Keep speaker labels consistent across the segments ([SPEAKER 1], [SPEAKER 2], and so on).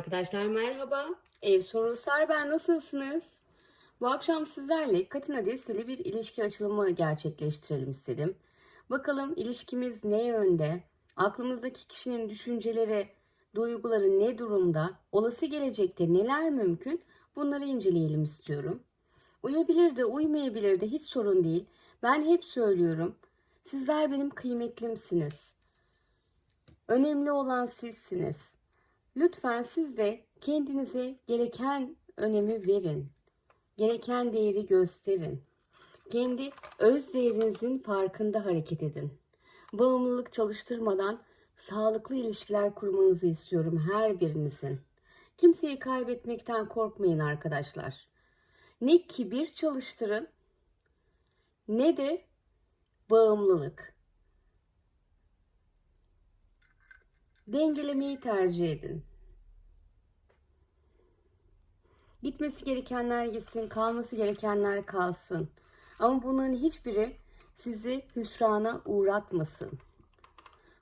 [SPEAKER 1] Arkadaşlar merhaba. Ev Sorusar ben nasılsınız? Bu akşam sizlerle Katina dizili bir ilişki açılımı gerçekleştirelim istedim. Bakalım ilişkimiz ne yönde? Aklımızdaki kişinin düşünceleri, duyguları ne durumda? Olası gelecekte neler mümkün? Bunları inceleyelim istiyorum. Uyabilir de uymayabilir de hiç sorun değil. Ben hep söylüyorum. Sizler benim kıymetlimsiniz. Önemli olan sizsiniz. Lütfen siz de kendinize gereken önemi verin. Gereken değeri gösterin. Kendi öz değerinizin farkında hareket edin. Bağımlılık çalıştırmadan sağlıklı ilişkiler kurmanızı istiyorum her birinizin. Kimseyi kaybetmekten korkmayın arkadaşlar. Ne kibir çalıştırın ne de bağımlılık. Dengelemeyi tercih edin. Gitmesi gerekenler gitsin, kalması gerekenler kalsın. Ama bunların hiçbiri sizi hüsrana uğratmasın.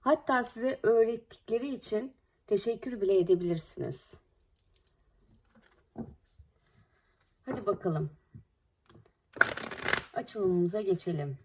[SPEAKER 1] Hatta size öğrettikleri için teşekkür bile edebilirsiniz. Hadi bakalım. Açılımımıza geçelim.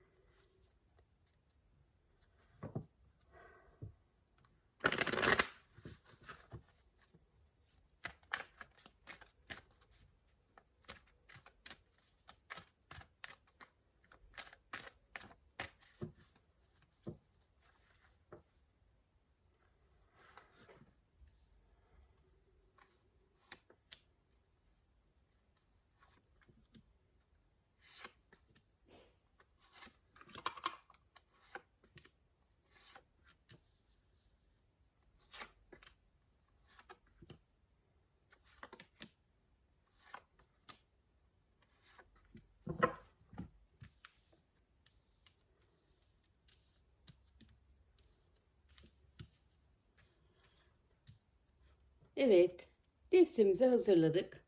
[SPEAKER 1] Evet, listemizi hazırladık.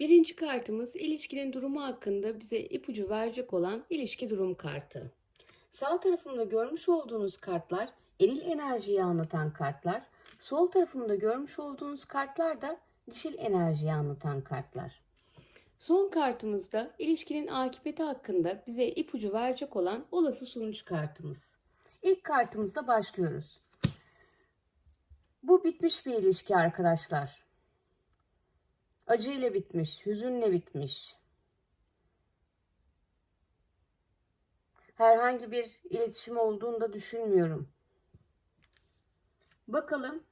[SPEAKER 1] Birinci kartımız ilişkinin durumu hakkında bize ipucu verecek olan ilişki durum kartı. Sağ tarafımda görmüş olduğunuz kartlar eril enerjiyi anlatan kartlar. Sol tarafımda görmüş olduğunuz kartlar da dişil enerjiyi anlatan kartlar. Son kartımızda ilişkinin akıbeti hakkında bize ipucu verecek olan olası sonuç kartımız. İlk kartımızda başlıyoruz. Bu bitmiş bir ilişki arkadaşlar. Acıyla bitmiş, hüzünle bitmiş. Herhangi bir iletişim olduğunu da düşünmüyorum. Bakalım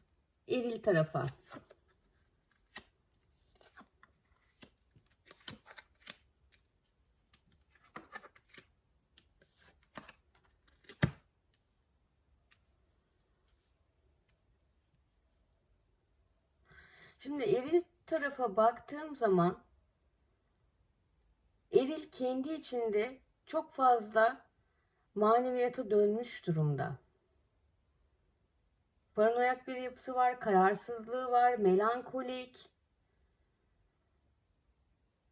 [SPEAKER 1] eril tarafa. Şimdi eril tarafa baktığım zaman eril kendi içinde çok fazla maneviyata dönmüş durumda. Paranoyak bir yapısı var, kararsızlığı var, melankolik.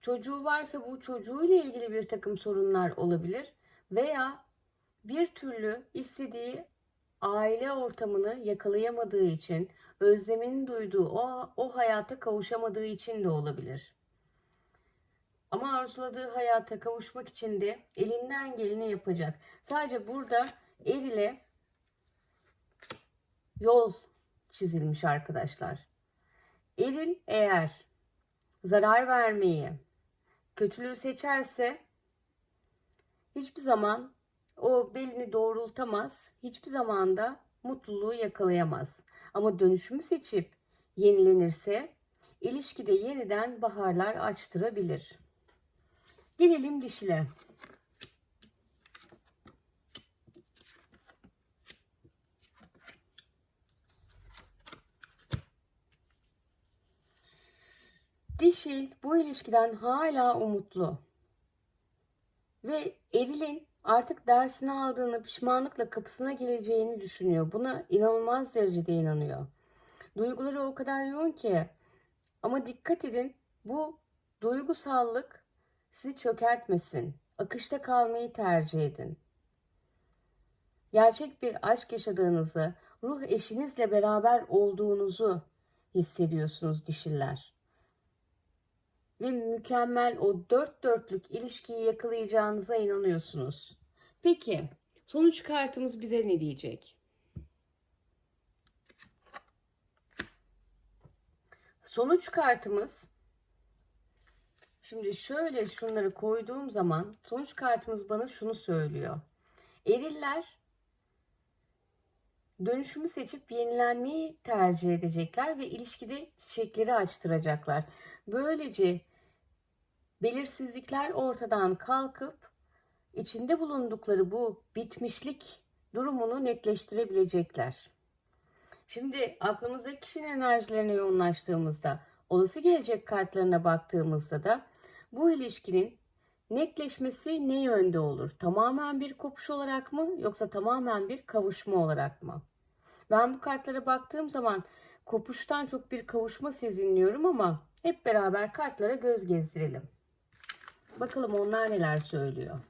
[SPEAKER 1] Çocuğu varsa bu çocuğuyla ilgili bir takım sorunlar olabilir veya bir türlü istediği aile ortamını yakalayamadığı için, özlemini duyduğu o, o hayata kavuşamadığı için de olabilir. Ama arzuladığı hayata kavuşmak için de elinden geleni yapacak. Sadece burada er ile yol çizilmiş arkadaşlar. Eril eğer zarar vermeyi, kötülüğü seçerse hiçbir zaman o belini doğrultamaz, hiçbir zaman da mutluluğu yakalayamaz. Ama dönüşümü seçip yenilenirse ilişkide yeniden baharlar açtırabilir. Gelelim dişile. Dişil bu ilişkiden hala umutlu. Ve erilin artık dersini aldığını pişmanlıkla kapısına geleceğini düşünüyor. Buna inanılmaz derecede inanıyor. Duyguları o kadar yoğun ki ama dikkat edin bu duygusallık sizi çökertmesin. Akışta kalmayı tercih edin. Gerçek bir aşk yaşadığınızı, ruh eşinizle beraber olduğunuzu hissediyorsunuz dişiller. Ve mükemmel o dört dörtlük ilişkiyi yakalayacağınıza inanıyorsunuz. Peki sonuç kartımız bize ne diyecek? Sonuç kartımız Şimdi şöyle şunları koyduğum zaman sonuç kartımız bana şunu söylüyor. Eriller dönüşümü seçip yenilenmeyi tercih edecekler ve ilişkide çiçekleri açtıracaklar. Böylece belirsizlikler ortadan kalkıp içinde bulundukları bu bitmişlik durumunu netleştirebilecekler. Şimdi aklımızdaki kişinin enerjilerine yoğunlaştığımızda, olası gelecek kartlarına baktığımızda da bu ilişkinin netleşmesi ne yönde olur? Tamamen bir kopuş olarak mı yoksa tamamen bir kavuşma olarak mı? Ben bu kartlara baktığım zaman kopuştan çok bir kavuşma sezinliyorum ama hep beraber kartlara göz gezdirelim. Bakalım onlar neler söylüyor.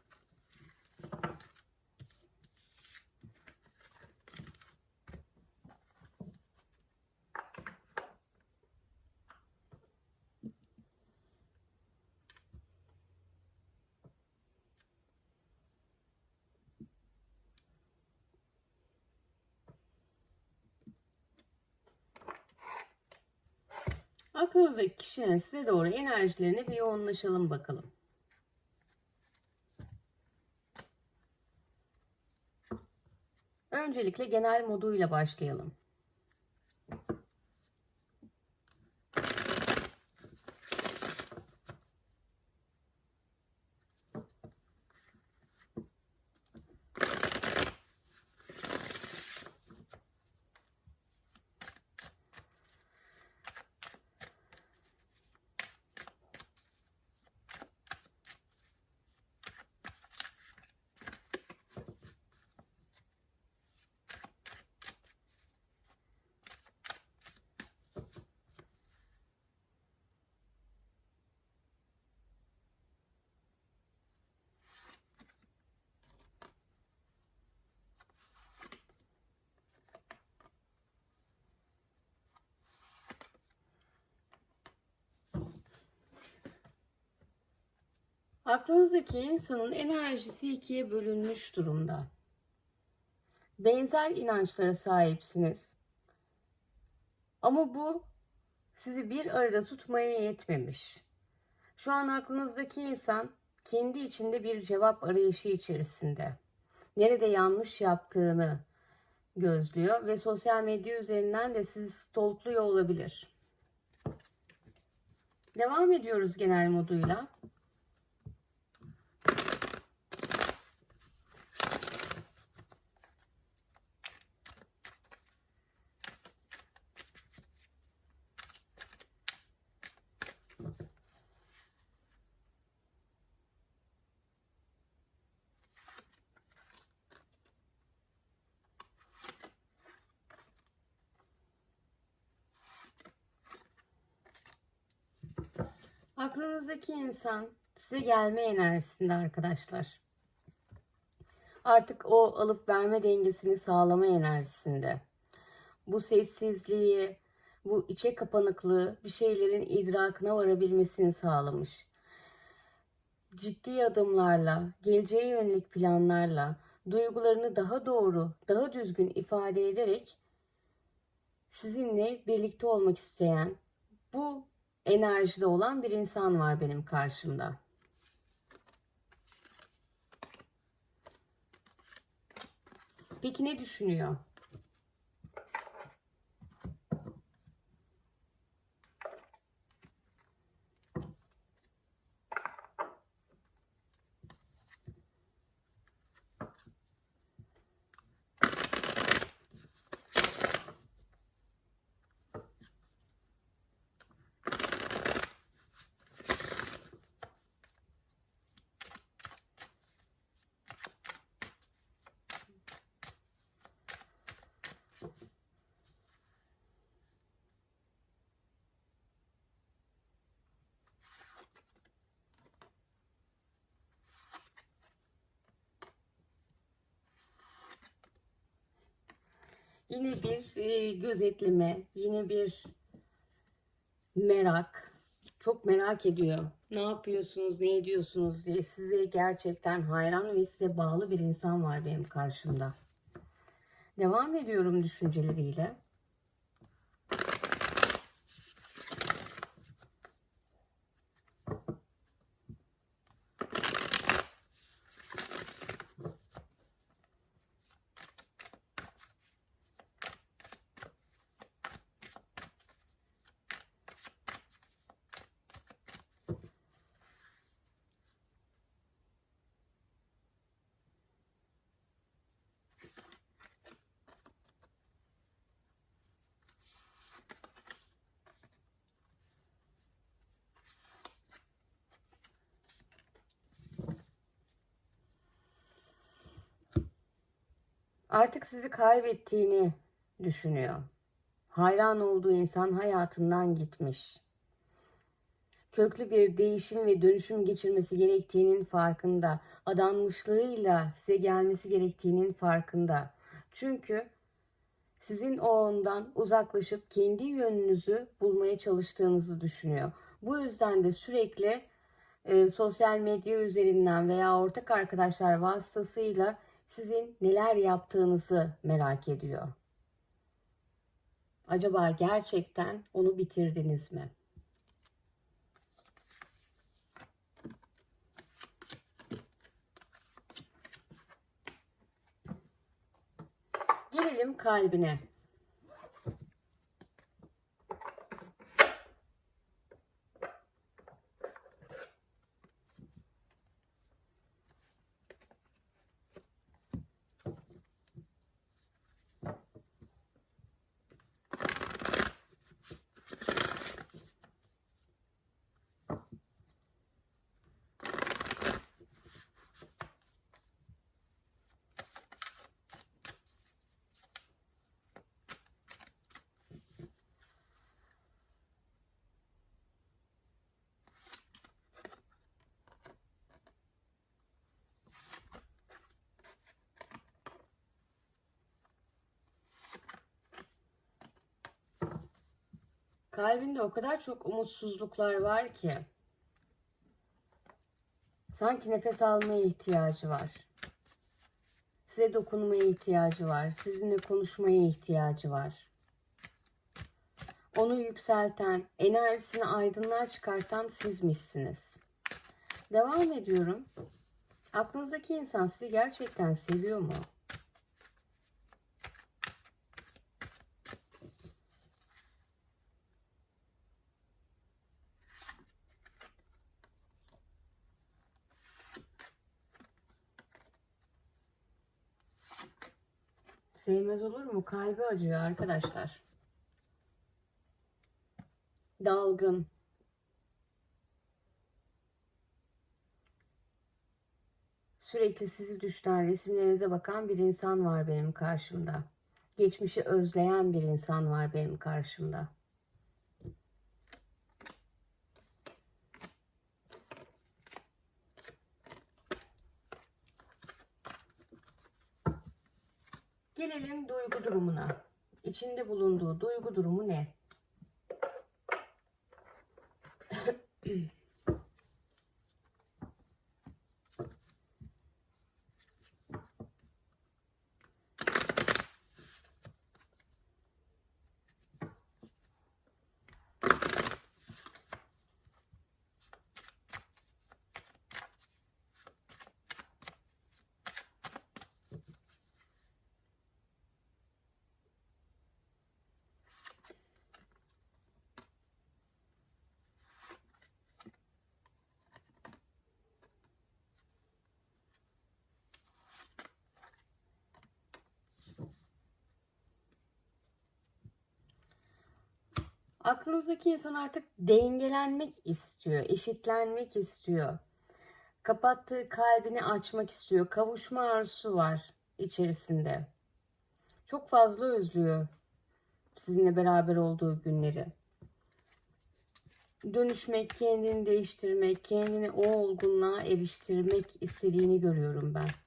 [SPEAKER 1] Aklınızdaki kişinin size doğru enerjilerine bir yoğunlaşalım bakalım. Öncelikle genel moduyla başlayalım. Aklınızdaki insanın enerjisi ikiye bölünmüş durumda. Benzer inançlara sahipsiniz. Ama bu sizi bir arada tutmaya yetmemiş. Şu an aklınızdaki insan kendi içinde bir cevap arayışı içerisinde. Nerede yanlış yaptığını gözlüyor ve sosyal medya üzerinden de sizi stalkluyor olabilir. Devam ediyoruz genel moduyla. Aklınızdaki insan size gelme enerjisinde arkadaşlar. Artık o alıp verme dengesini sağlama enerjisinde. Bu sessizliği, bu içe kapanıklığı bir şeylerin idrakına varabilmesini sağlamış. Ciddi adımlarla, geleceğe yönelik planlarla, duygularını daha doğru, daha düzgün ifade ederek sizinle birlikte olmak isteyen, bu enerjide olan bir insan var benim karşımda. Peki ne düşünüyor? Yine bir e, gözetleme, yine bir merak. Çok merak ediyor. Ne yapıyorsunuz, ne ediyorsunuz diye size gerçekten hayran ve size bağlı bir insan var benim karşımda. Devam ediyorum düşünceleriyle. Artık sizi kaybettiğini düşünüyor. Hayran olduğu insan hayatından gitmiş. Köklü bir değişim ve dönüşüm geçirmesi gerektiğinin farkında. Adanmışlığıyla size gelmesi gerektiğinin farkında. Çünkü sizin o ondan uzaklaşıp kendi yönünüzü bulmaya çalıştığınızı düşünüyor. Bu yüzden de sürekli e, sosyal medya üzerinden veya ortak arkadaşlar vasıtasıyla sizin neler yaptığınızı merak ediyor. Acaba gerçekten onu bitirdiniz mi? Gelelim kalbine. Kalbinde o kadar çok umutsuzluklar var ki. Sanki nefes almaya ihtiyacı var. Size dokunmaya ihtiyacı var. Sizinle konuşmaya ihtiyacı var. Onu yükselten, enerjisini aydınlığa çıkartan sizmişsiniz. Devam ediyorum. Aklınızdaki insan sizi gerçekten seviyor mu? Sevmez olur mu? Kalbi acıyor arkadaşlar. Dalgın. Sürekli sizi düşten resimlerinize bakan bir insan var benim karşımda. Geçmişi özleyen bir insan var benim karşımda. Gelelim duygu durumuna. İçinde bulunduğu duygu durumu ne? Aklınızdaki insan artık dengelenmek istiyor, eşitlenmek istiyor. Kapattığı kalbini açmak istiyor. Kavuşma arzusu var içerisinde. Çok fazla özlüyor sizinle beraber olduğu günleri. Dönüşmek, kendini değiştirmek, kendini o olgunluğa eriştirmek istediğini görüyorum ben.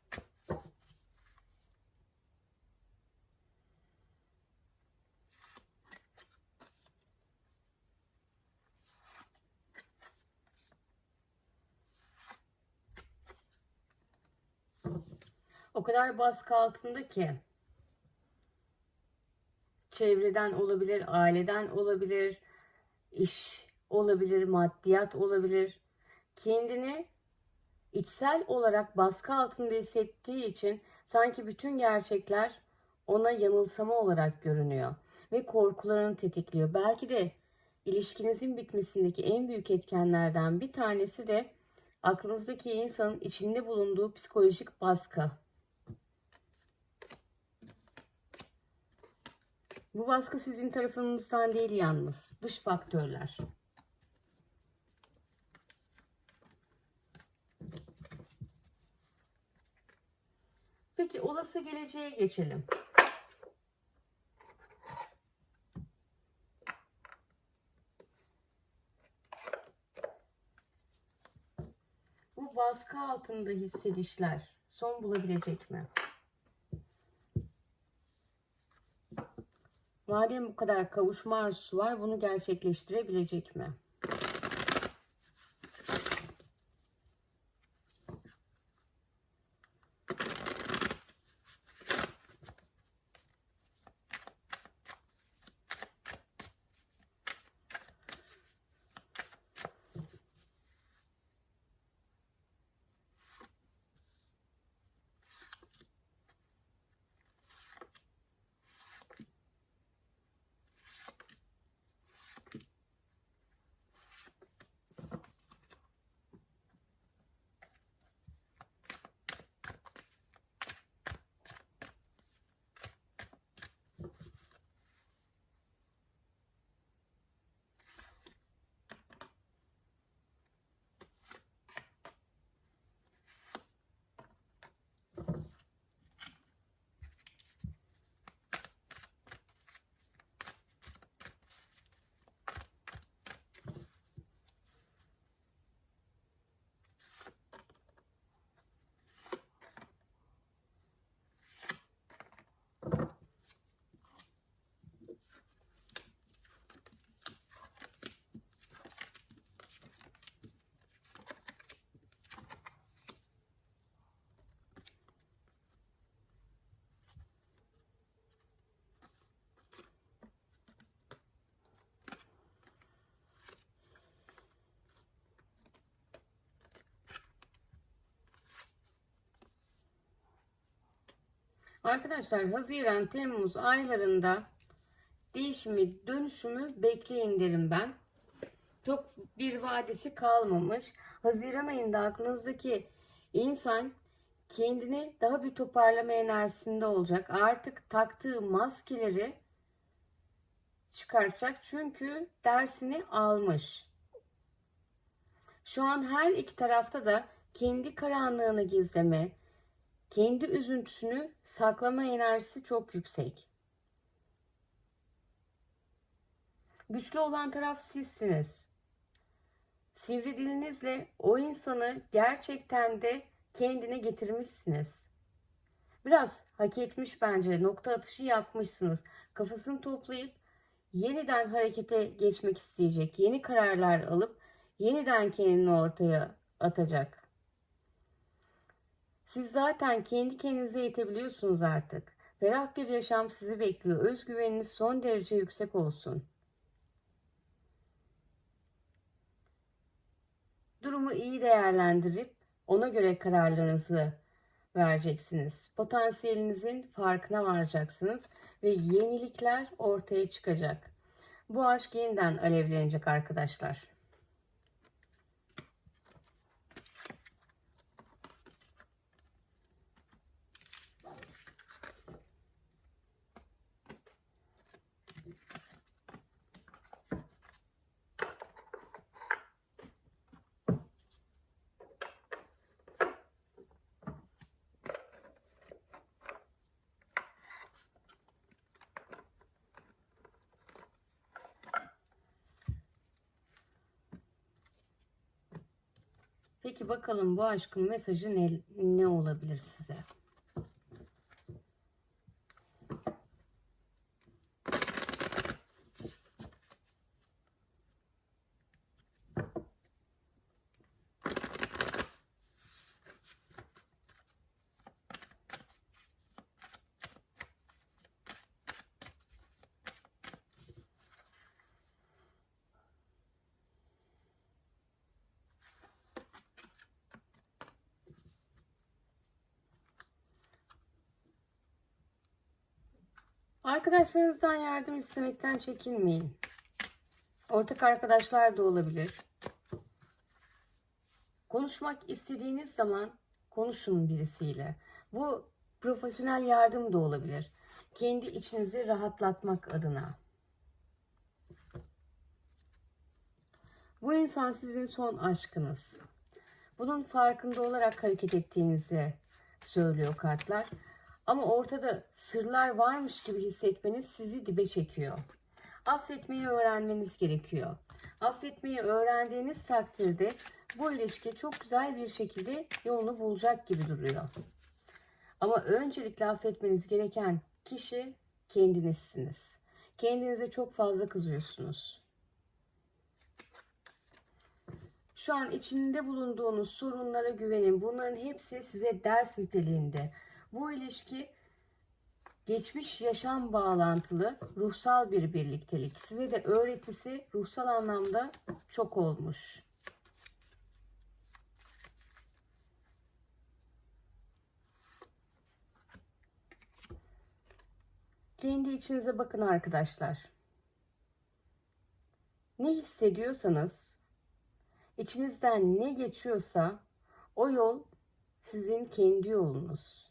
[SPEAKER 1] Kadar baskı altında ki çevreden olabilir, aileden olabilir, iş olabilir, maddiyat olabilir. Kendini içsel olarak baskı altında hissettiği için sanki bütün gerçekler ona yanılsama olarak görünüyor ve korkularını tetikliyor. Belki de ilişkinizin bitmesindeki en büyük etkenlerden bir tanesi de aklınızdaki insanın içinde bulunduğu psikolojik baskı. Bu baskı sizin tarafınızdan değil yalnız. Dış faktörler. Peki olası geleceğe geçelim. Bu baskı altında hissedişler son bulabilecek mi? Madem bu kadar kavuşma arzusu var, bunu gerçekleştirebilecek mi? Arkadaşlar Haziran, Temmuz aylarında değişimi, dönüşümü bekleyin derim ben. Çok bir vadesi kalmamış. Haziran ayında aklınızdaki insan kendini daha bir toparlama enerjisinde olacak. Artık taktığı maskeleri çıkartacak. Çünkü dersini almış. Şu an her iki tarafta da kendi karanlığını gizleme, kendi üzüntüsünü saklama enerjisi çok yüksek. Güçlü olan taraf sizsiniz. Sivri dilinizle o insanı gerçekten de kendine getirmişsiniz. Biraz hak etmiş bence nokta atışı yapmışsınız. Kafasını toplayıp yeniden harekete geçmek isteyecek. Yeni kararlar alıp yeniden kendini ortaya atacak. Siz zaten kendi kendinize yetebiliyorsunuz artık. Ferah bir yaşam sizi bekliyor. Özgüveniniz son derece yüksek olsun. Durumu iyi değerlendirip ona göre kararlarınızı vereceksiniz. Potansiyelinizin farkına varacaksınız ve yenilikler ortaya çıkacak. Bu aşk yeniden alevlenecek arkadaşlar. Peki bakalım bu aşkın mesajı ne, ne olabilir size? Arkadaşlarınızdan yardım istemekten çekinmeyin. Ortak arkadaşlar da olabilir. Konuşmak istediğiniz zaman konuşun birisiyle. Bu profesyonel yardım da olabilir. Kendi içinizi rahatlatmak adına. Bu insan sizin son aşkınız. Bunun farkında olarak hareket ettiğinizi söylüyor kartlar. Ama ortada sırlar varmış gibi hissetmeniz sizi dibe çekiyor. Affetmeyi öğrenmeniz gerekiyor. Affetmeyi öğrendiğiniz takdirde bu ilişki çok güzel bir şekilde yolunu bulacak gibi duruyor. Ama öncelikle affetmeniz gereken kişi kendinizsiniz. Kendinize çok fazla kızıyorsunuz. Şu an içinde bulunduğunuz sorunlara güvenin. Bunların hepsi size ders niteliğinde. Bu ilişki geçmiş yaşam bağlantılı ruhsal bir birliktelik. Size de öğretisi ruhsal anlamda çok olmuş. Kendi içinize bakın arkadaşlar. Ne hissediyorsanız, içinizden ne geçiyorsa o yol sizin kendi yolunuz.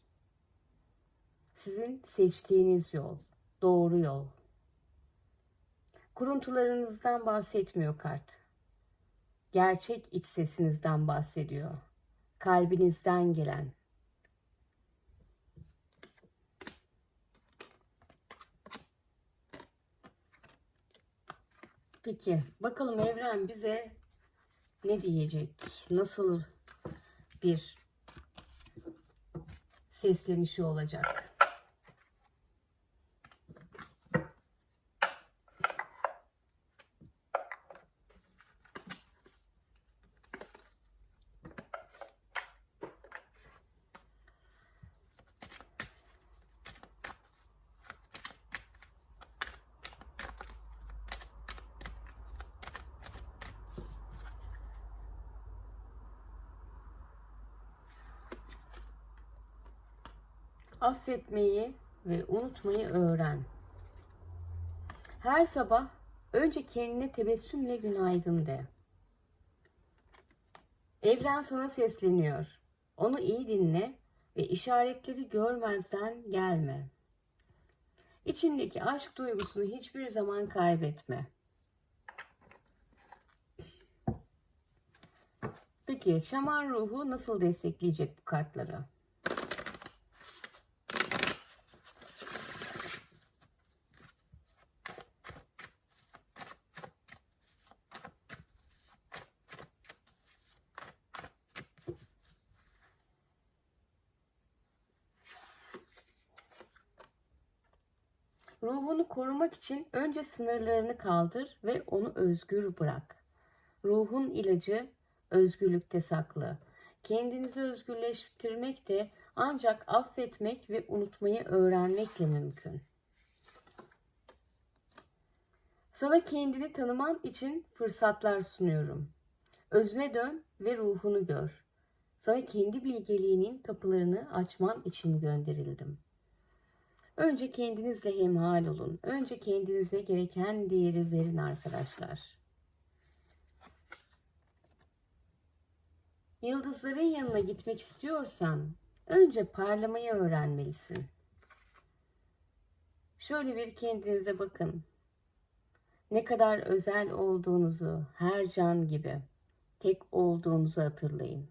[SPEAKER 1] Sizin seçtiğiniz yol, doğru yol. Kuruntularınızdan bahsetmiyor kart. Gerçek iç sesinizden bahsediyor. Kalbinizden gelen. Peki bakalım evren bize ne diyecek? Nasıl bir seslenişi olacak? affetmeyi unutmayı öğren. Her sabah önce kendine tebessümle günaydın de. Evren sana sesleniyor. Onu iyi dinle ve işaretleri görmezden gelme. İçindeki aşk duygusunu hiçbir zaman kaybetme. Peki şaman ruhu nasıl destekleyecek bu kartları? Korumak için önce sınırlarını kaldır ve onu özgür bırak. Ruhun ilacı özgürlükte saklı. Kendinizi özgürleştirmek de ancak affetmek ve unutmayı öğrenmekle mümkün. Sana kendini tanıman için fırsatlar sunuyorum. Özüne dön ve ruhunu gör. Sana kendi bilgeliğinin kapılarını açman için gönderildim.'' Önce kendinizle hemhal olun. Önce kendinize gereken değeri verin arkadaşlar. Yıldızların yanına gitmek istiyorsan önce parlamayı öğrenmelisin. Şöyle bir kendinize bakın. Ne kadar özel olduğunuzu her can gibi tek olduğunuzu hatırlayın.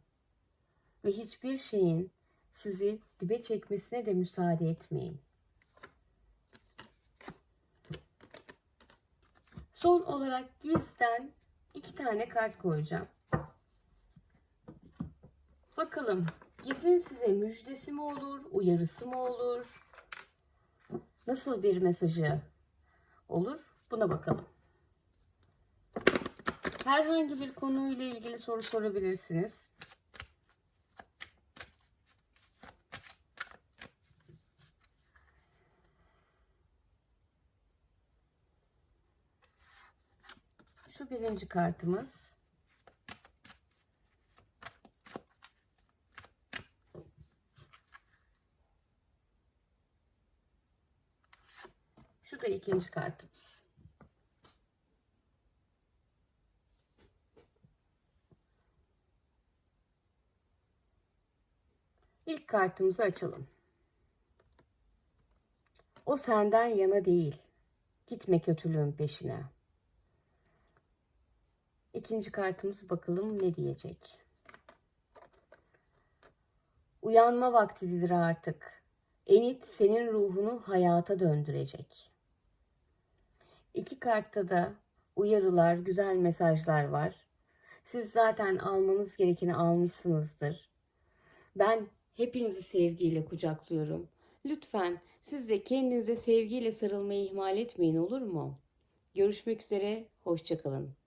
[SPEAKER 1] Ve hiçbir şeyin sizi dibe çekmesine de müsaade etmeyin. Son olarak gizden iki tane kart koyacağım. Bakalım gizin size müjdesi mi olur, uyarısı mı olur? Nasıl bir mesajı olur? Buna bakalım. Herhangi bir konuyla ilgili soru sorabilirsiniz. Birinci kartımız. Şu da ikinci kartımız. İlk kartımızı açalım. O senden yana değil. Gitme kötülüğün peşine. İkinci kartımız bakalım ne diyecek. Uyanma vaktidir artık. Enit senin ruhunu hayata döndürecek. İki kartta da uyarılar, güzel mesajlar var. Siz zaten almanız gerekeni almışsınızdır. Ben hepinizi sevgiyle kucaklıyorum. Lütfen siz de kendinize sevgiyle sarılmayı ihmal etmeyin olur mu? Görüşmek üzere, hoşçakalın.